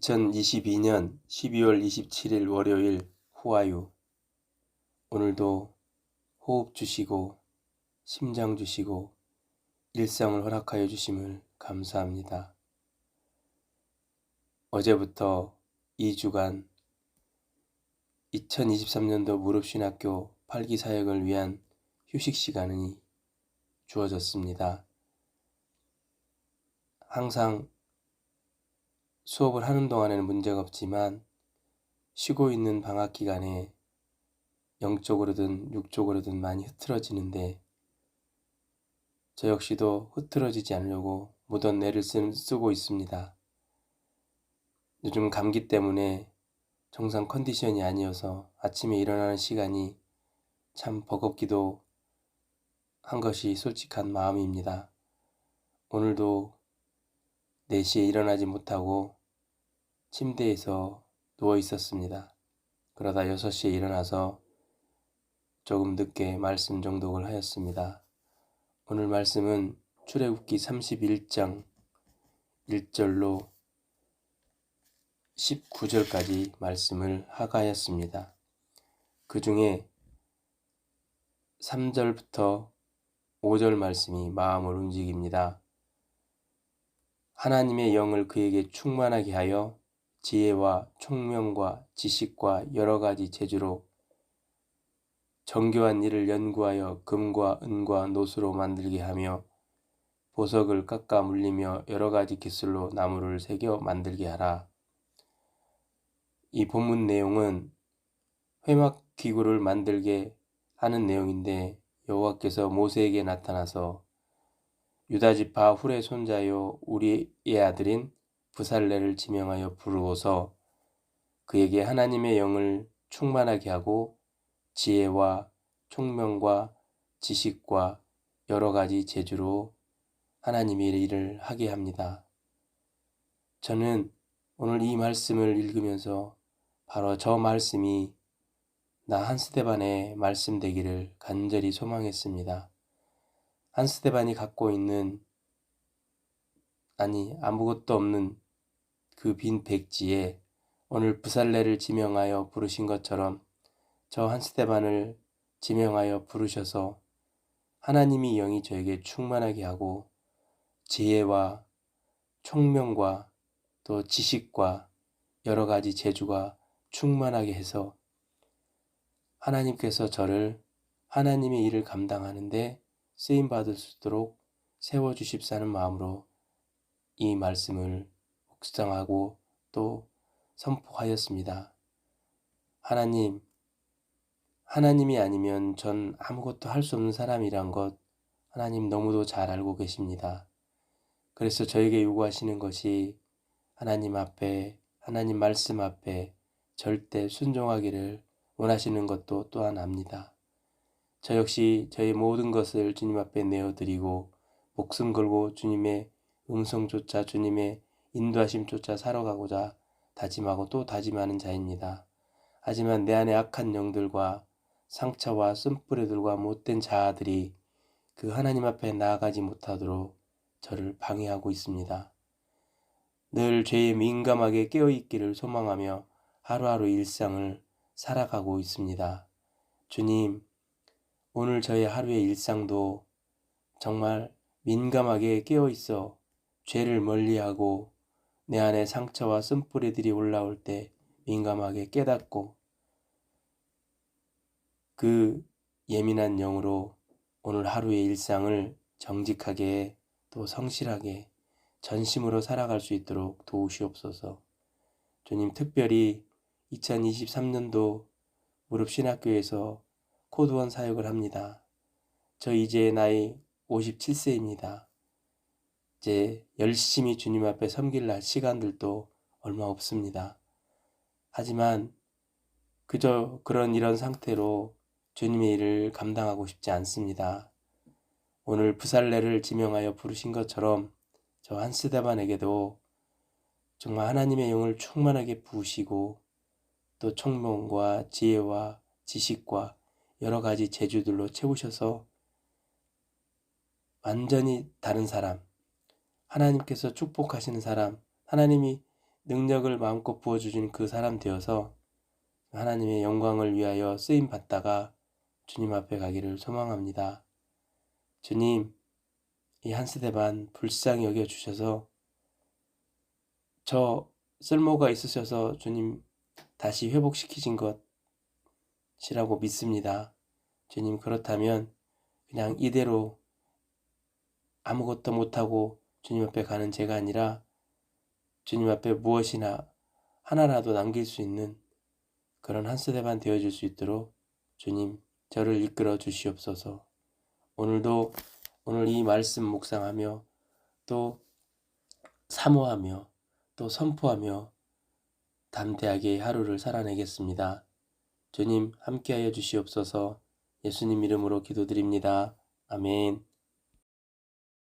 2022년 12월 27일 월요일 후아유 오늘도 호흡 주시고 심장 주시고 일상을 허락하여 주심을 감사합니다. 어제부터 2주간 2023년도 무릎신학교 8기 사역을 위한 휴식 시간이 주어졌습니다. 항상 수업을 하는 동안에는 문제가 없지만 쉬고 있는 방학 기간에 영적으로든 육적으로든 많이 흐트러지는데 저 역시도 흐트러지지 않으려고 무던 애를 쓰고 있습니다. 요즘 감기 때문에 정상 컨디션이 아니어서 아침에 일어나는 시간이 참 버겁기도 한 것이 솔직한 마음입니다. 오늘도 4시에 일어나지 못하고 침대에서 누워 있었습니다. 그러다 6시에 일어나서 조금 늦게 말씀 정독을 하였습니다. 오늘 말씀은 출애굽기 31장 1절로 19절까지 말씀을 하가하였습니다. 그 중에 3절부터 5절 말씀이 마음을 움직입니다. 하나님의 영을 그에게 충만하게 하여 지혜와 총명과 지식과 여러 가지 재주로 정교한 일을 연구하여 금과 은과 노수로 만들게 하며 보석을 깎아 물리며 여러 가지 기술로 나무를 새겨 만들게 하라. 이 본문 내용은 회막 기구를 만들게 하는 내용인데 여호와께서 모세에게 나타나서 유다 지파 훌의 손자요 우리의 아들인 부살레를 지명하여 부르고서 그에게 하나님의 영을 충만하게 하고 지혜와 총명과 지식과 여러 가지 재주로 하나님의 일을 하게 합니다. 저는 오늘 이 말씀을 읽으면서 바로 저 말씀이 나 한스테반의 말씀 되기를 간절히 소망했습니다. 한스테반이 갖고 있는 아니 아무것도 없는 그 빈 백지에 오늘 부살레를 지명하여 부르신 것처럼 저 한스테반을 지명하여 부르셔서 하나님이 영이 저에게 충만하게 하고 지혜와 총명과 또 지식과 여러 가지 재주가 충만하게 해서 하나님께서 저를 하나님의 일을 감당하는데 쓰임 받을 수 있도록 세워 주십사는 마음으로 이 말씀을 묵상하고 또 선포하였습니다. 하나님, 하나님이 아니면 전 아무것도 할 수 없는 사람이란 것 하나님 너무도 잘 알고 계십니다. 그래서 저에게 요구하시는 것이 하나님 앞에, 하나님 말씀 앞에 절대 순종하기를 원하시는 것도 또한 압니다. 저 역시 저의 모든 것을 주님 앞에 내어드리고 목숨 걸고 주님의 음성조차 주님의 인도하심조차 살아가고자 다짐하고 또 다짐하는 자입니다. 하지만 내 안에 악한 영들과 상처와 쓴뿌리들과 못된 자아들이 그 하나님 앞에 나아가지 못하도록 저를 방해하고 있습니다. 늘 죄에 민감하게 깨어있기를 소망하며 하루하루 일상을 살아가고 있습니다. 주님, 오늘 저의 하루의 일상도 정말 민감하게 깨어있어 죄를 멀리하고 내 안에 상처와 쓴뿌리들이 올라올 때 민감하게 깨닫고 그 예민한 영으로 오늘 하루의 일상을 정직하게 또 성실하게 전심으로 살아갈 수 있도록 도우시옵소서. 주님 특별히 2023년도 무릎신학교에서 코드원 사역을 합니다. 저 이제 나이 57세입니다. 이제 열심히 주님 앞에 섬길 날 시간들도 얼마 없습니다. 하지만 그저 그런 이런 상태로 주님의 일을 감당하고 싶지 않습니다. 오늘 부살레를 지명하여 부르신 것처럼 저 한스데반에게도 정말 하나님의 영을 충만하게 부으시고 또 총명과 지혜와 지식과 여러 가지 재주들로 채우셔서 완전히 다른 사람, 하나님께서 축복하시는 사람, 하나님이 능력을 마음껏 부어주신 그 사람 되어서 하나님의 영광을 위하여 쓰임 받다가 주님 앞에 가기를 소망합니다. 주님, 이 한스데반 불쌍히 여겨 주셔서 저 쓸모가 있으셔서 주님 다시 회복시키신 것이라고 믿습니다. 주님 그렇다면 그냥 이대로 아무것도 못하고 주님 앞에 가는 제가 아니라 주님 앞에 무엇이나 하나라도 남길 수 있는 그런 한스데반 되어줄 수 있도록 주님 저를 이끌어 주시옵소서. 오늘도 오늘 이 말씀 묵상하며 또 사모하며 또 선포하며 담대하게 하루를 살아내겠습니다. 주님 함께하여 주시옵소서 예수님 이름으로 기도드립니다. 아멘.